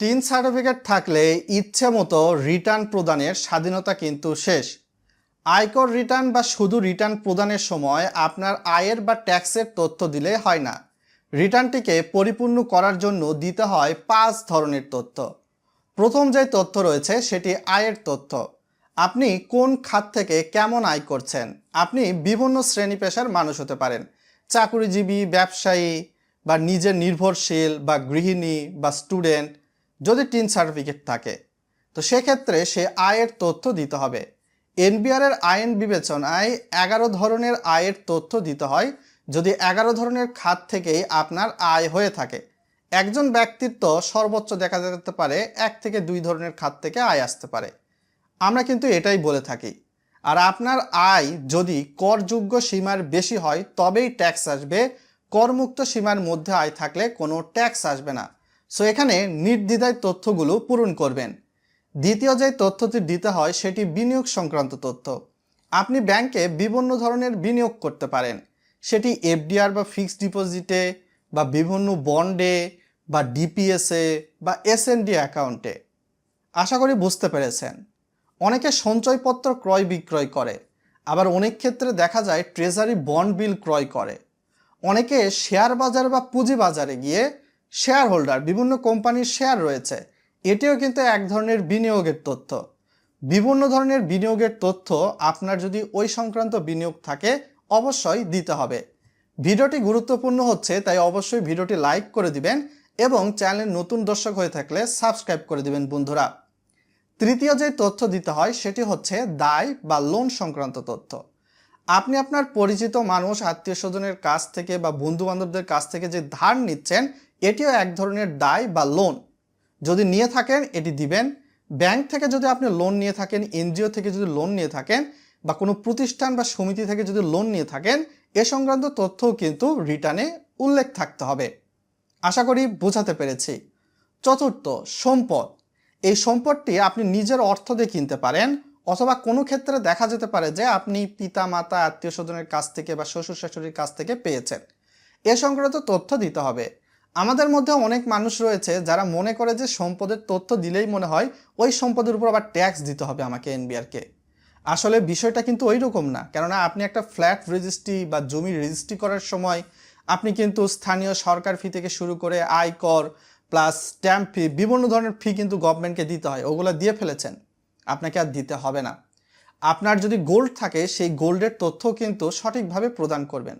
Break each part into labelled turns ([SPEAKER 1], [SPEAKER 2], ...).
[SPEAKER 1] তিন সার্টিফিকেট থাকলে ইচ্ছে মতো রিটার্ন প্রদানের স্বাধীনতা কিন্তু শেষ। আয়কর রিটার্ন বা শুধু রিটার্ন প্রদানের সময় আপনার আয়ের বা ট্যাক্সের তথ্য দিলে হয় না। রিটার্নটিকে পরিপূর্ণ করার জন্য দিতে হয় পাঁচ ধরনের তথ্য। প্রথম যে তথ্য রয়েছে সেটি আয়ের তথ্য। আপনি কোন খাত থেকে কেমন আয় করছেন? আপনি বিভিন্ন শ্রেণি পেশার মানুষ হতে পারেন। চাকুরিজীবী, ব্যবসায়ী বা নিজের নির্ভরশীল বা গৃহিণী বা স্টুডেন্ট। যদি টিন সার্টিফিকেট থাকে, তো সেক্ষেত্রে সে আয়ের তথ্য দিতে হবে। এনবিআর এর আইন বিবেচনায় এগারো ধরনের আয়ের তথ্য দিতে হয়। যদি এগারো ধরনের খাত থেকেই আপনার আয় হয়ে থাকে, একজন ব্যক্তির তো সর্বোচ্চ দেখা যেতে পারে এক থেকে দুই ধরনের খাত থেকে আয় আসতে পারে। আমরা কিন্তু এটাই বলে থাকি। আর আপনার আয় যদি করযোগ্য সীমার বেশি হয়, তবেই ট্যাক্স আসবে। করমুক্ত সীমার মধ্যে আয় থাকলে কোনো ট্যাক্স আসবে না। সো এখানে নির্দ্বিধায় তথ্যগুলো পূরণ করবেন। দ্বিতীয় যে তথ্যটি দিতে হয়, সেটি বিনিয়োগ সংক্রান্ত তথ্য। আপনি ব্যাংকে বিভিন্ন ধরনের বিনিয়োগ করতে পারেন। সেটি এফডিআর বা ফিক্সড ডিপোজিটে বা বিভিন্ন বন্ডে বা ডিপিএসএ বা এসএনডি অ্যাকাউন্টে। আশা করি বুঝতে পেরেছেন। অনেকে সঞ্চয়পত্র ক্রয় বিক্রয় করে। আবার অনেক ক্ষেত্রে দেখা যায়, ট্রেজারি বন্ড বিল ক্রয় করে। অনেকে শেয়ার বাজার বা পুঁজি বাজারে গিয়ে শেয়ার হোল্ডার বিভিন্ন কোম্পানির শেয়ার রয়েছে। এটিও কিন্তু এক ধরনের বিনিয়োগের তথ্য। বিভিন্ন ধরনের বিনিয়োগের তথ্য আপনার যদি ওই সংক্রান্ত বিনিয়োগ থাকে, অবশ্যই দিতে হবে। ভিডিওটি গুরুত্বপূর্ণ হচ্ছে, তাই অবশ্যই ভিডিওটি লাইক করে দিবেন এবং চ্যানেলের নতুন দর্শক হয়ে থাকলে সাবস্ক্রাইব করে দিবেন বন্ধুরা। তৃতীয় যে তথ্য দিতে হয়, সেটি হচ্ছে দায় বা লোন সংক্রান্ত তথ্য। আপনি আপনার পরিচিত মানুষ, আত্মীয় স্বজনের কাছ থেকে বা বন্ধু বান্ধবদের কাছ থেকে যে ধার নিচ্ছেন, এটিও এক ধরনের দায় বা লোন যদি নিয়ে থাকেন, এটি দিবেন। ব্যাংক থেকে যদি আপনি লোন নিয়ে থাকেন, এনজিও থেকে যদি লোন নিয়ে থাকেন, বা কোনো প্রতিষ্ঠান বা সমিতি থেকে যদি লোন নিয়ে থাকেন, এ সংক্রান্ত তথ্যও কিন্তু রিটার্নে উল্লেখ থাকতে হবে। আশা করি বোঝাতে পেরেছি। চতুর্থ, সম্পদ। এই সম্পদটি আপনি নিজের অর্থ দিয়ে কিনতে পারেন অথবা কোনো ক্ষেত্রে দেখা যেতে পারে যে আপনি পিতা মাতা আত্মীয় স্বজনের কাছ থেকে বা শ্বশুর শাশুড়ির কাছ থেকে পেয়েছেন। এ সংক্রান্ত তথ্য দিতে হবে। আমাদের মধ্যে অনেক মানুষ রয়েছে যারা মনে করে যে সম্পদের তথ্য দিলেই মনে হয় ওই সম্পদের উপর আবার ট্যাক্স দিতে হবে আমাকে এনবিআরকে। আসলে বিষয়টা কিন্তু ওই রকম না। কেননা আপনি একটা ফ্ল্যাট রেজিস্ট্রি বা জমি রেজিস্ট্রি করার সময় আপনি কিন্তু স্থানীয় সরকার ফি থেকে শুরু করে আয়কর প্লাস স্ট্যাম্প ফি বিভিন্ন ধরনের ফি কিন্তু গভর্নমেন্টকে দিতে হয়। ওগুলো দিয়ে ফেলেছেন। আপনাকে আর দিতে হবে না। আপনার যদি গোল্ড থাকে, সেই গোল্ডের তথ্য কিন্তু সঠিকভাবে প্রদান করবেন।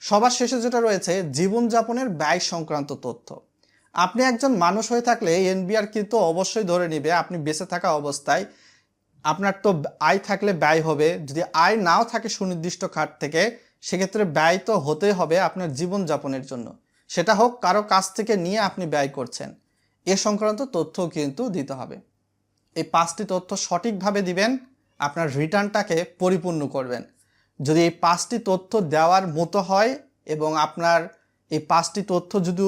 [SPEAKER 1] সবার শেষে যেটা রয়েছে, জীবনযাপনের ব্যয় সংক্রান্ত তথ্য। আপনি একজন মানুষ হয়ে থাকলে এনবিআর কিন্তু অবশ্যই ধরে নেবে, আপনি বেঁচে থাকা অবস্থায় আপনার তো আয় থাকলে ব্যয় হবে। যদি আয় নাও থাকে সুনির্দিষ্ট খাত থেকে, সেক্ষেত্রে ব্যয় তো হতেই হবে আপনার জীবনযাপনের জন্য। সেটা হোক, কারও কাছ থেকে নিয়ে আপনি ব্যয় করছেন। এ সংক্রান্ত তথ্য কিন্তু দিতে হবে। এই পাঁচটি তথ্য সঠিকভাবে দিবেন, আপনার রিটার্নটাকে পরিপূর্ণ করবেন। যদি এই পাঁচটি তথ্য দেওয়ার মতো হয় এবং আপনার এই পাঁচটি তথ্য যদি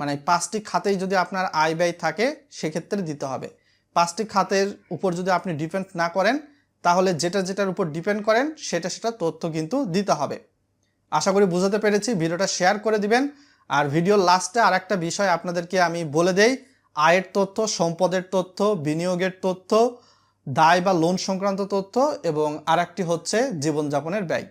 [SPEAKER 1] মানে পাঁচটি খাতেই যদি আপনার আয় ব্যয় থাকে, সেক্ষেত্রে দিতে হবে। পাঁচটি খাতের উপর যদি আপনি ডিপেন্ড না করেন, তাহলে যেটা যেটার উপর ডিপেন্ড করেন, সেটা সেটা তথ্য কিন্তু দিতে হবে। আশা করি বুঝাতে পেরেছি, ভিডিওটা শেয়ার করে দিবেন। আর ভিডিওর লাস্টে আর একটা বিষয় আপনাদেরকে আমি বলে দেই আয়ের তথ্য, সম্পদের তথ্য, বিনিয়োগের তথ্য, দায় বা লোন সংক্রান্ত তথ্য এবং আর হচ্ছে জীবনযাপনের ব্যয়।